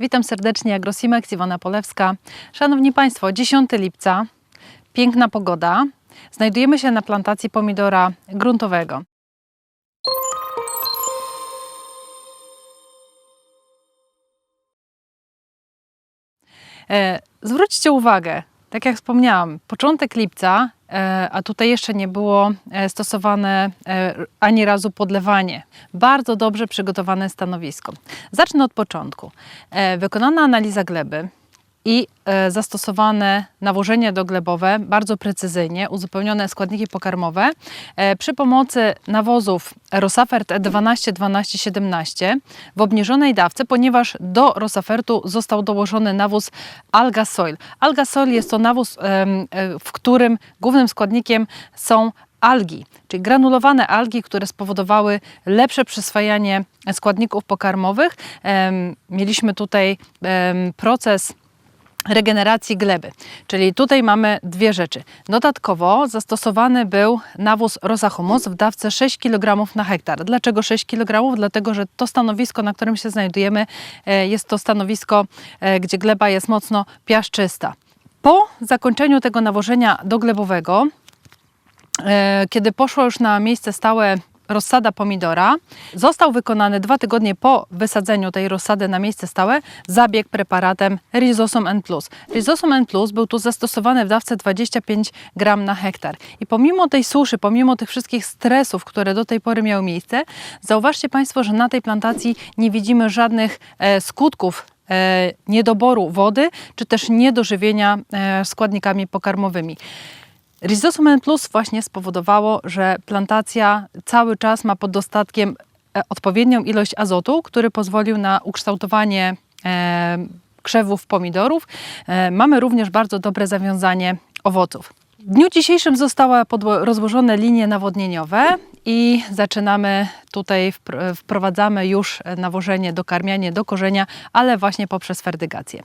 Witam serdecznie, Agrosimex, Iwona Polewska. Szanowni Państwo, 10 lipca, piękna pogoda. Znajdujemy się na plantacji pomidora gruntowego. E, Zwróćcie uwagę, tak jak wspomniałam, początek lipca, a tutaj jeszcze nie było e, stosowane e, ani razu podlewanie. Bardzo dobrze przygotowane stanowisko. Zacznę od początku. E, Wykonana analiza gleby i e, zastosowane nawożenie doglebowe bardzo precyzyjnie, uzupełnione składniki pokarmowe e, przy pomocy nawozów Rosafert E E12 12 17 w obniżonej dawce, ponieważ do Rosafertu został dołożony nawóz Alga Soil. Alga Soil jest to nawóz, e, w którym głównym składnikiem są algi, czyli granulowane algi, które spowodowały lepsze przyswajanie składników pokarmowych. Mieliśmy tutaj proces regeneracji gleby. Czyli tutaj mamy dwie rzeczy. Dodatkowo zastosowany był nawóz Rosa Humus w dawce 6 kg na hektar. Dlaczego 6 kg? Dlatego, że to stanowisko, na którym się znajdujemy, e, jest to stanowisko, e, gdzie gleba jest mocno piaszczysta. Po zakończeniu tego nawożenia doglebowego, e, kiedy poszło już na miejsce stałe rozsada pomidora, został wykonany dwa tygodnie po wysadzeniu tej rozsady na miejsce stałe zabieg preparatem Rizosum N+. Rizosum N+, był tu zastosowany w dawce 25 gram na hektar. I pomimo tej suszy, pomimo tych wszystkich stresów, które do tej pory miały miejsce, zauważcie Państwo, że na tej plantacji nie widzimy żadnych e, skutków e, niedoboru wody, czy też niedożywienia e, składnikami pokarmowymi. Rhizosum N Plus właśnie spowodowało, że plantacja cały czas ma pod dostatkiem e, odpowiednią ilość azotu, który pozwolił na ukształtowanie e, krzewów pomidorów. E, mamy również bardzo dobre zawiązanie owoców. W dniu dzisiejszym zostały rozłożone linie nawodnieniowe i zaczynamy tutaj, wpr- wprowadzamy już nawożenie, dokarmianie do korzenia, ale właśnie poprzez ferdygację.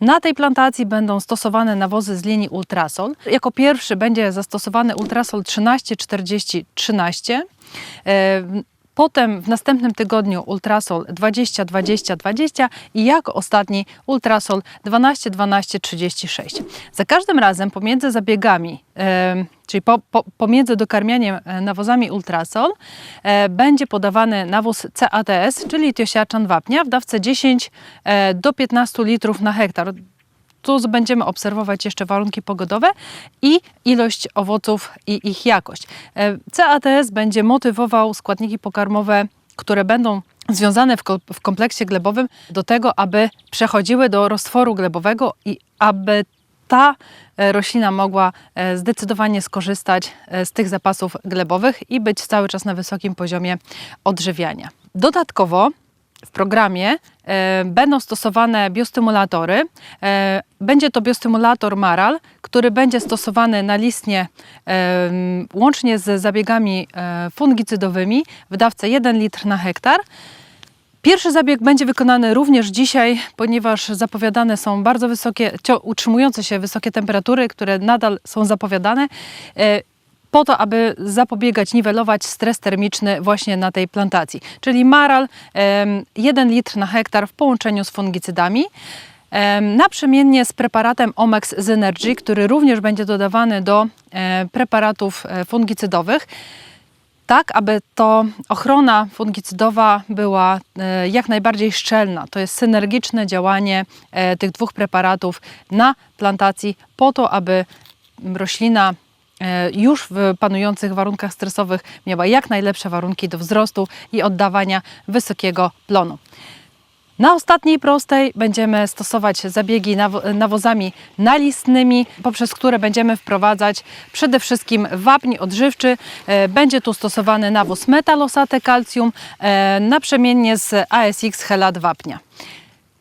Na tej plantacji będą stosowane nawozy z linii Ultrasol. Jako pierwszy będzie zastosowany Ultrasol 13-40-13. E, Potem w następnym tygodniu Ultrasol 20, 20, 20 i jako ostatni Ultrasol 12, 12, 36. Za każdym razem pomiędzy zabiegami, czyli po, po, pomiędzy dokarmianiem e, nawozami Ultrasol, e, będzie podawany nawóz CATS, czyli tiosiaczan wapnia w dawce 10 e, do 15 litrów na hektar. Tu będziemy obserwować jeszcze warunki pogodowe i ilość owoców i ich jakość. E, CATS będzie motywował składniki pokarmowe, które będą związane w, ko- w kompleksie glebowym do tego, aby przechodziły do roztworu glebowego i aby ta e, roślina mogła e, zdecydowanie skorzystać z tych zapasów glebowych i być cały czas na wysokim poziomie odżywiania. Dodatkowo w programie e, będą stosowane biostymulatory. E, będzie to biostymulator Maral, który będzie stosowany na listnie e, łącznie z zabiegami fungicydowymi w dawce 1 litr na hektar. Pierwszy zabieg będzie wykonany również dzisiaj, ponieważ zapowiadane są bardzo wysokie, utrzymujące się wysokie temperatury, które nadal są zapowiadane. Po to, aby zapobiegać, niwelować stres termiczny właśnie na tej plantacji. Czyli maral, em, 1 litr na hektar w połączeniu z fungicydami. Em, Naprzemiennie z preparatem Omex Synergy, który również będzie dodawany do e, preparatów e, fungicydowych tak, aby to ochrona fungicydowa była e, jak najbardziej szczelna. To jest synergiczne działanie tych dwóch preparatów na plantacji po to, aby roślina już w panujących warunkach stresowych miała jak najlepsze warunki do wzrostu i oddawania wysokiego plonu. Na ostatniej prostej będziemy stosować zabiegi nawo- nawozami nalistnymi, poprzez które będziemy wprowadzać przede wszystkim wapń odżywczy. E, Będzie tu stosowany nawóz metalosate calcium e, naprzemiennie z ASX helat wapnia.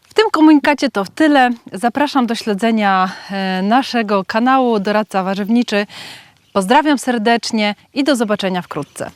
W tym komunikacie to tyle. Zapraszam do śledzenia e, naszego kanału Doradca Warzywniczy. Pozdrawiam serdecznie i do zobaczenia wkrótce.